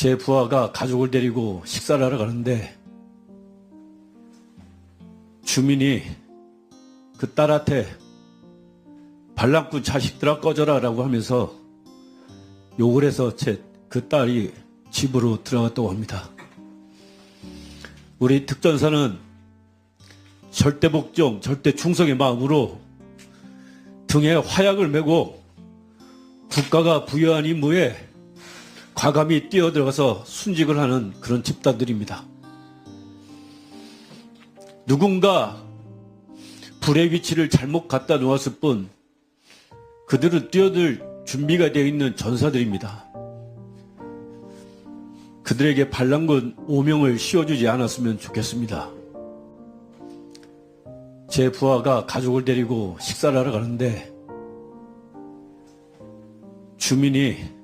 제 부하가 가족을 데리고 식사를 하러 가는데 주민이 그 딸한테 반란꾼 자식들아 꺼져라 라고 하면서 욕을 해서 제 그 딸이 집으로 들어갔다고 합니다. 우리 특전사는 절대 복종, 절대 충성의 마음으로 등에 화약을 메고 국가가 부여한 임무에 과감히 뛰어들어가서 순직을 하는 그런 집단들입니다. 누군가 불의 위치를 잘못 갖다 놓았을 뿐 그들은 뛰어들 준비가 되어 있는 전사들입니다. 그들에게 반란군 오명을 씌워주지 않았으면 좋겠습니다. 제 부하가 가족을 데리고 식사를 하러 가는데 주민이